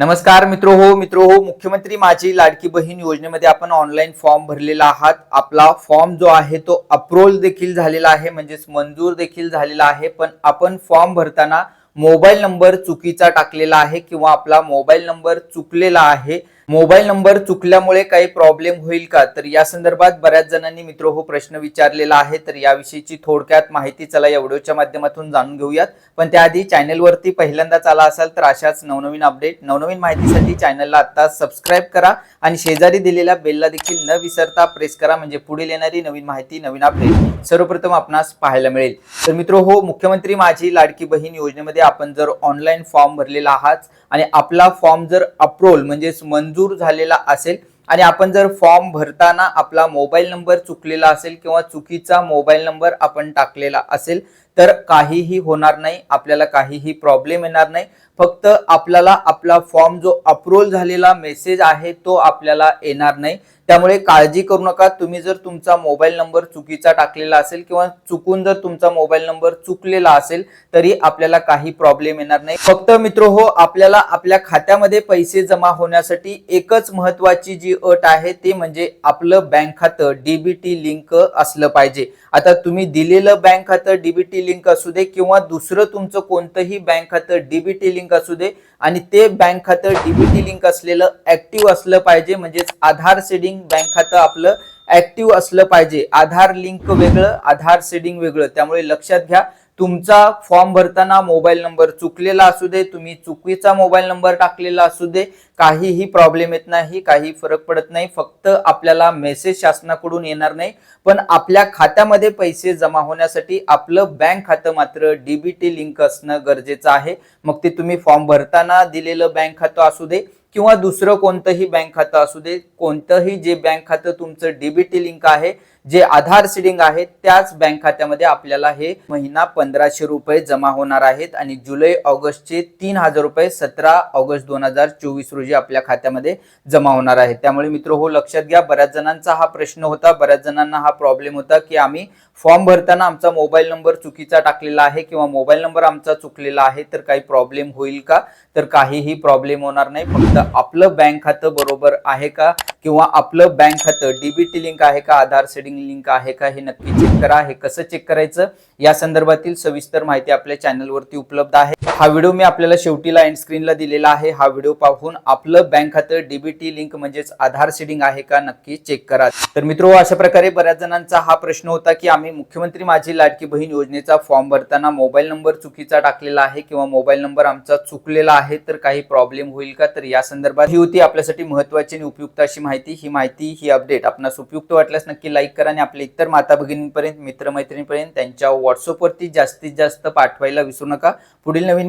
नमस्कार मित्र हो मित्र हो मुख्यमंत्री माझी लाडकी बहीण योजनेमध्ये आपण ऑनलाईन फॉर्म भरलेला आहात. आपला फॉर्म जो आहे तो अप्रोल देखील झालेला आहे म्हणजेच मंजूर देखील झालेला आहे. पण आपण फॉर्म भरताना मोबाईल नंबर चुकीचा टाकलेला आहे किंवा आपला मोबाईल नंबर चुकलेला आहे. मोबाईल नंबर चुकल्यामुळे काही प्रॉब्लेम होईल का? तर या संदर्भात बऱ्याच जणांनी मित्र हो प्रश्न विचारलेला आहे. तर याविषयीची थोडक्यात माहिती चला या व्हिडिओच्या माध्यमातून जाणून घेऊयात. पण त्याआधी चॅनलवरती पहिल्यांदाच आला असाल तर अशाच नवनवीन अपडेट नवनवीन माहितीसाठी चॅनलला आता सबस्क्राईब करा आणि शेजारी दिलेल्या बेलला देखील न विसरता प्रेस करा. म्हणजे पुढील येणारी नवीन माहिती नवीन अपडेट सर्वप्रथम आपणास पाहायला मिळेल. तर मित्र हो मुख्यमंत्री माझी लाडकी बहीण योजनेमध्ये आपण जर ऑनलाईन फॉर्म भरलेला आहात आणि आपला फॉर्म जर अप्रोल म्हणजेच मंजूर झालेला असेल आणि आपण जर फॉर्म भरताना आपला मोबाईल नंबर चुकलेला असेल किंवा चुकीचा मोबाईल नंबर आपण टाकलेला असेल तर काहीही होणार नाही आपल्याला काहीही प्रॉब्लेम येणार नाही. फक्त आपल्याला आपला फॉर्म जो अप्रूव्हल झालेला मेसेज आहे तो आपल्याला येणार नाही. त्यामुळे काळजी करू नका. तुम्ही जर तुमचा मोबाईल नंबर चुकीचा टाकलेला असेल किंवा चुकून जर तुमचा मोबाईल नंबर चुकलेला असेल तरी आपल्याला काही प्रॉब्लेम येणार नाही. फक्त मित्र हो आपल्याला आपल्या खात्यामध्ये पैसे जमा होण्यासाठी एकच महत्वाची जी अट आहे ते म्हणजे आपलं बँक खातं डीबीटी लिंक असलं पाहिजे. आता तुम्ही दिलेलं बँक खातं डीबीटी लिंक असू दे किंवा दुसरं तुमचं कोणतंही बँक खातं डीबीटी लिंक असू दे आणि ते बँक खातं डीबीटी लिंक असलेलं ऍक्टिव्ह असलं पाहिजे म्हणजेच आधार सेडिंग बँक खातं आपलं ऍक्टिव्ह असलं पाहिजे. आधार लिंक वेगळं आधार सेडिंग वेगळं. त्यामुळे लक्षात घ्या तुमचा फॉर्म भरताना मोबाईल नंबर चुकलेला असू दे तुम्ही चुकीचा मोबाईल नंबर टाकलेला असू दे काहीही प्रॉब्लेम येत नाही काही फरक पडत नाही फक्त आपल्याला मेसेज शासनाकडून येणार नाही. पण आपल्या खात्यामध्ये पैसे जमा होण्यासाठी आपलं बँक खातं मात्र डीबीटी लिंक असणं गरजेचं आहे. मग ते तुम्ही फॉर्म भरताना दिलेलं बँक खातं असू दे किंवा दुसरं कोणतंही बँक खातं असू दे कोणतंही जे बँक खातं तुमचं डीबीटी लिंक आहे जे आधार सिडिंग आहे त्याच बँक खात्यामध्ये आपल्याला हे महिना पंधराशे रुपये जमा होणार आहेत आणि जुलै ऑगस्टचे तीन हजार रुपये सतरा ऑगस्ट दोन हजार चोवीस रोजी आपल्या खात्यामध्ये जमा होणार आहेत. त्यामुळे मित्र हो लक्षात घ्या बऱ्याच जणांचा हा प्रश्न होता बऱ्याच जणांना हा प्रॉब्लेम होता की आम्ही फॉर्म भरताना आमचा मोबाईल नंबर चुकीचा टाकलेला आहे किंवा मोबाईल नंबर आमचा चुकलेला आहे तर काही प्रॉब्लेम होईल का? तर काहीही प्रॉब्लेम होणार नाही फक्त आपलं बँक खातं बरोबर आहे का? किंवा आपलं बँक खातं डीबीटी लिंक आहे का? आधार सेडिंग लिंक आहे का? हे नक्की चेक करा. हे कसं चेक करायचं? या संदर्भातील सविस्तर माहिती आपल्या चॅनलवरती उपलब्ध आहे. हा व्हिडिओ मी आपल्याला शेवटीला एंड स्क्रीनला दिलेला आहे. हा व्हिडिओ पाहून आपलं बँक खातं डीबीटी लिंक म्हणजेच आधार सेडिंग आहे का नक्की चेक करा. तर मित्र अशा प्रकारे बऱ्याच जणांचा हा प्रश्न होता की आम्ही मुख्यमंत्री माझी लाडकी बहीण योजनेचा फॉर्म भरताना मोबाईल नंबर चुकीचा टाकलेला आहे किंवा मोबाईल नंबर आमचा चुकलेला आहे तर काही प्रॉब्लेम होईल का? तर या संदर्भात ही होती आपल्यासाठी महत्वाची आणि उपयुक्त अशी माहिती. ही माहिती ही अपडेट आपणास उपयुक्त वाटल्यास नक्की लाईक करा आणि आपल्या इतर माता भगिनींपर्यंत मित्रमैत्रिणीपर्यंत त्यांच्या व्हॉट्सअपवरती जास्तीत जास्त पाठवायला विसरू नका. पुढील नवीन